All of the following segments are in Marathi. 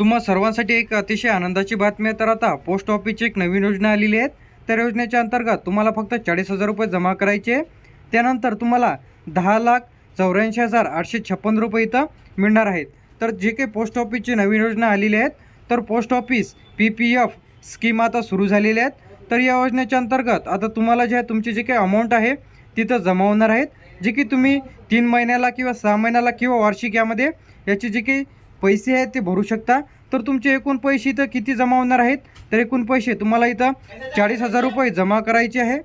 तुम्हा सर्वांसाठी एक अतिशय आनंदाची बातमी आहे. तर आता पोस्ट ऑफिसची एक नवीन योजना आलेली आहे. तर योजनेच्या अंतर्गत तुम्हाला फक्त चाळीस हजार रुपये जमा करायचे त्यानंतर तुम्हाला दहा लाख चौऱ्याऐंशी हजार आठशे छप्पन रुपये इथं मिळणार आहेत. तर जे काही पोस्ट ऑफिसची नवीन योजना आलेली आहेत तर post office P P F scheme आता सुरू झालेल्या आहेत. तर या योजनेच्या अंतर्गत आता तुम्हाला जे आहे तुमची जे काही अमाऊंट आहे तिथं जमा होणार आहेत. जे की तुम्ही तीन महिन्याला किंवा सहा महिन्याला किंवा वार्षिक यामध्ये याची जे काही पैसे आहेत ते भरू शकता. तर तुमचे एकूण पैसे इथं किती जमा होणार आहेत? तर एकूण पैसे तुम्हाला इथं चाळीस हजार रुपये जमा करायचे आहे.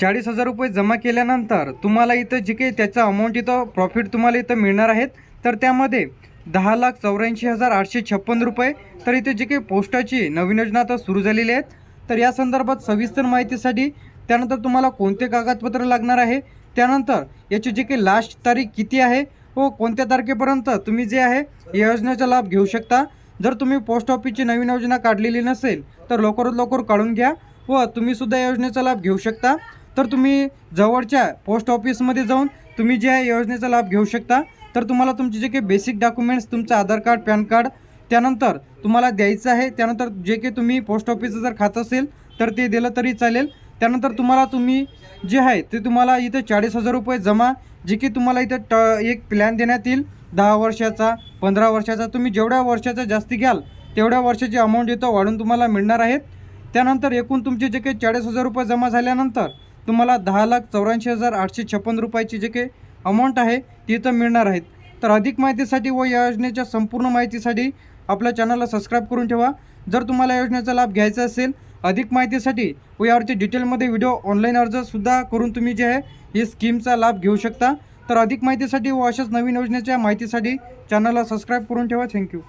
चाळीस हजार रुपये जमा केल्यानंतर तुम्हाला इथं जे काही त्याचा अमाऊंट इथं प्रॉफिट तुम्हाला इथं मिळणार आहेत. तर त्यामध्ये दहा लाख चौऱ्याऐंशी हजार आठशे छप्पन रुपये. तर इथे जे काही पोस्टाची नवीन योजना आता सुरू झालेली आहेत. तर या संदर्भात सविस्तर माहितीसाठी त्यानंतर तुम्हाला कोणते कागदपत्र लागणार आहे? त्यानंतर याची जी काही लास्ट तारीख किती आहे? व कोणत्या तारखेपर्यंत? तुम्ही जे आहे या योजनेचा लाभ घेऊ शकता. जर तुम्ही पोस्ट ऑफिसची नवीन योजना काढलेली नसेल तर लवकरात लवकर काढून घ्या व तुम्हीसुद्धा या योजनेचा लाभ घेऊ शकता. तर तुम्ही जवळच्या पोस्ट ऑफिसमध्ये जाऊन तुम्ही जे आहे योजनेचा लाभ घेऊ शकता. तर तुम्हाला तुमचे जे काही बेसिक डॉक्युमेंट्स तुमचं आधार कार्ड पॅन कार्ड त्यानंतर तुम्हाला द्यायचं आहे. त्यानंतर जे काही तुम्ही पोस्ट ऑफिसचं जर खातं असेल तर ते दिलं तरी चालेल. त्यानंतर तुम्हाला तुम्ही जे आहे ते तुम्हाला इथं चाळीस हजार रुपये जमा जे की तुम्हाला इथं ट एक प्लॅन देण्यात येईल. दहा वर्षाचा पंधरा वर्षाचा तुम्ही जेवढ्या वर्षाचा जास्ती घ्याल तेवढ्या वर्षाची अमाऊंट इथं वाढून तुम्हाला मिळणार आहेत. त्यानंतर एकूण तुमचे जे काही चाळीस हजार रुपये जमा झाल्यानंतर तुम्हाला दहा लाख चौऱ्याऐंशी हजार आठशे छप्पन रुपयाची जे काही अमाऊंट आहे ती इथं मिळणार आहेत. तर अधिक माहितीसाठी व या योजनेच्या संपूर्ण माहितीसाठी आपल्या चॅनलला सबस्क्राईब करून ठेवा. जर तुम्हाला योजनेचा लाभ घ्यायचा असेल अधिक माहितीसाठी व यावरती डिटेलमध्ये व्हिडिओ ऑनलाईन अर्जसुद्धा करून तुम्ही जे आहे हे स्कीमचा लाभ घेऊ शकता. तर अधिक माहितीसाठी व अशाच नवीन योजनेच्या माहितीसाठी चॅनलला सबस्क्राईब करून ठेवा. थँक्यू.